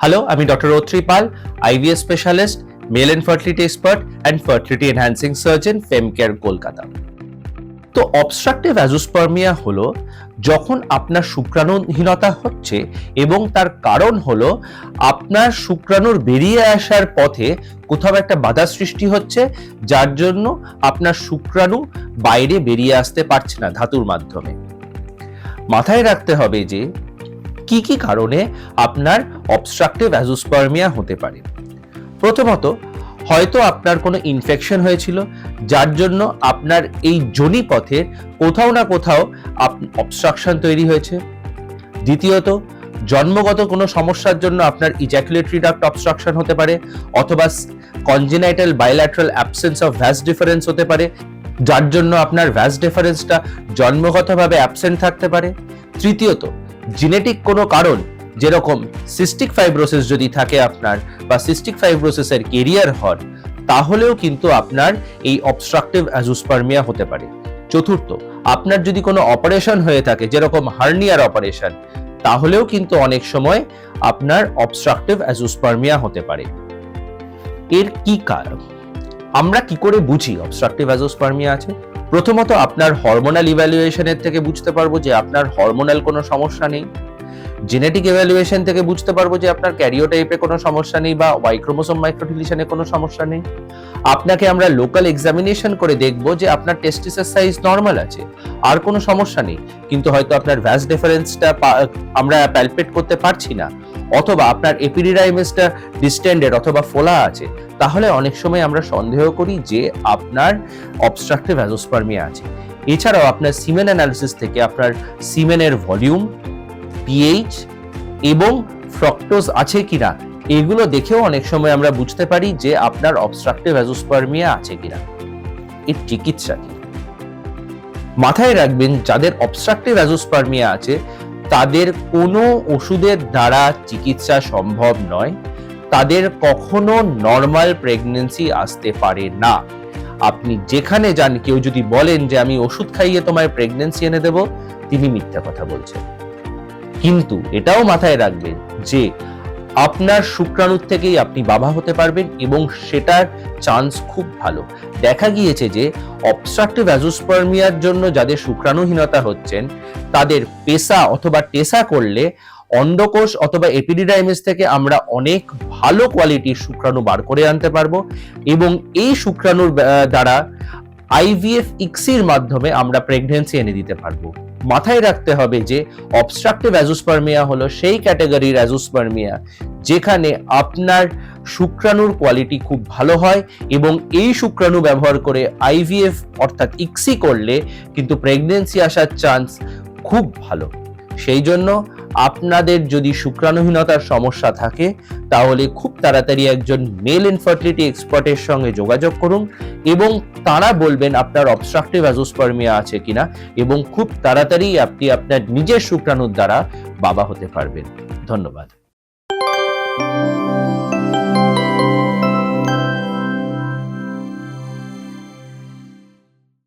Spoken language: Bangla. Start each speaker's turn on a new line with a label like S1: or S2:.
S1: হ্যালো আমি doctor Atri Pal IVS specialist male and fertility expert and fertility enhancing surgeon Fem Care Kolkata তো অবস্ট্রাকটিভ অ্যাজোস্পার্মিয়া হলো যখন আপনার শুক্রাণুহীনতা হচ্ছে এবং তার কারণ হলো আপনার শুক্রাণুর বেরিয়ে আসার পথে কোথাও একটা বাধা সৃষ্টি হচ্ছে, যার জন্য আপনার শুক্রাণু বাইরে বেরিয়ে আসতে পারছে না ধাতুর মাধ্যমে। মাথায় রাখতে হবে যে কি কি কারণে আপনার অবস্ট্রাকটিভ অ্যাজোস্পার্মিয়া হতে পারে? প্রথমত, হয়তো আপনার কোনো ইনফেকশন হয়েছিল, যার জন্য আপনার এই যোনি পথে কোথাও না কোথাও অবস্ট্রাকশন তৈরি হয়েছে। দ্বিতীয়ত, জন্মগত কোনো সমস্যার জন্য আপনার ইজ্যাকুলেটরি ডাক্ট অবস্ট্রাকশন হতে পারে, অথবা congenital bilateral absence of vas deferens হতে পারে, যার জন্য আপনার ভ্যাস ডিফারেন্সটা জন্মগতভাবে অ্যাবসেন্ট থাকতে পারে। তৃতীয়ত জেনেটিক কোনো কারণ যেরকম সিস্টিক ফাইব্রোসিস যদি থাকে আপনার বা সিস্টিক ফাইব্রোসিসের কেরিয়ার হন, তাহলেও কিন্তু আপনার এই অবস্ট্রাকটিভ অ্যাজোস্পার্মিয়া হতে পারে। চতুর্থ, আপনার যদি কোনো অপারেশন হয়ে থাকে, যেরকম হার্নিয়ার অপারেশন তাহলেও কিন্তু অনেক সময় আপনার অবস্ট্রাকটিভ অ্যাজোস্পার্মিয়া হতে পারে। এর কি কারণ? আমরা কি করে বুঝি? অবস্ট্রাকটিভ অ্যাজোস্পার্মিয়া আছে। প্রথমত আপনার হরমোনাল ইভ্যালুয়েশনের থেকে বুঝতে পারব যে আপনার হরমোনাল কোনো সমস্যা নেই। জেনেটিক এভ্যালুয়েশন থেকে বুঝতে পারব যে আপনার ক্যারিওটাইপে কোনো সমস্যা নেই বা ওয়াইক্রোমোসোম মাইক্রোডিলিশনে কোনো সমস্যা নেই। আপনাকে আমরা লোকাল এক্সামিনেশন করে দেখব যে আপনার টেস্টিসের সাইজ নর্মাল আছে, আর কোনো সমস্যা নেই। কিন্তু হয়তো আপনার ভ্যাস ডিফারেন্সটা আমরা প্যালপেট করতে পারছি না, অথবা আপনার এপিডিডাইমিসটা ডিস্টেন্ডেড অথবা ফোলা আছে, তাহলে অনেক সময় আমরা সন্দেহ করি যে আপনার অবস্ট্রাকটিভ অ্যাজোস্পার্মিয়া আছে। এছাড়াও আপনার সিমেন অ্যানালিসিস থেকে আপনার সিমেনের ভলিউম পিএইচ এবং ফ্রক্টোজ আছে কিনা, এগুলো দেখেও অনেক সময় আমরা বুঝতে পারি যে আপনার অবস্ট্রাকটিভ অ্যাজোস্পার্মিয়া আছে কিনা। এর চিকিৎসা কি? মাথায় রাখবেন, যাদের অবস্ট্রাকটিভ অ্যাজোস্পার্মিয়া আছে, তাদের কোনো ওষুধের দ্বারা চিকিৎসা সম্ভব নয়। তাদের কখনো নর্মাল প্রেগনেন্সি আসতে পারে না। আপনি যেখানে যান, কেউ যদি বলেন যে, আমি ওষুধ খাইয়ে তোমায় প্রেগনেন্সি এনে দেব, তিনি মিথ্যা কথা বলছেন। কিন্তু এটাও মাথায় রাখবেন যে আপনার শুক্রাণুর থেকেই আপনি বাবা হতে পারবেন এবং সেটার চান্স খুব ভালো। দেখা গিয়েছে যে অবস্ট্রাকটিভ অ্যাজোস্পার্মিয়ার জন্য যাদের শুক্রাণুহীনতা হচ্ছেন, তাদের পেশা অথবা টেসা করলে অন্ডকোষ অথবা এপিডিডাইমিস থেকে আমরা অনেক ভালো কোয়ালিটির শুক্রাণু বার করে আনতে পারব এবং এই শুক্রাণুর দ্বারা আইভিএফ ইক্সির মাধ্যমে আমরা প্রেগনেন্সি এনে দিতে পারব। মাথায় রাখতে হবে যে অবস্ট্রাকটিভ অ্যাজোস্পার্মিয়া হলো সেই ক্যাটাগরির অ্যাজোস্পার্মিয়া যেখানে আপনার শুক্রাণুর কোয়ালিটি খুব ভালো হয় এবং এই শুক্রাণু ব্যবহার করে আইভিএফ অর্থাৎ ইক্সি করলে কিন্তু প্রেগনেন্সি আসার চান্স খুব ভালো। সেই জন্য আপনাদের যদি শুক্রাণুহীনতার সমস্যা থাকে, তাহলে খুব তাড়াতাড়ি একজন মেল ইনফার্টিলিটি এক্সপার্টের সঙ্গে যোগাযোগ করুন এবং তারা বলবেন আপনার অবস্ট্রাকটিভ অ্যাজোস্পার্মিয়া আছে কিনা এবং খুব তাড়াতাড়ি আপনি আপনার নিজের শুক্রাণুর দ্বারা বাবা হতে পারবেন। ধন্যবাদ।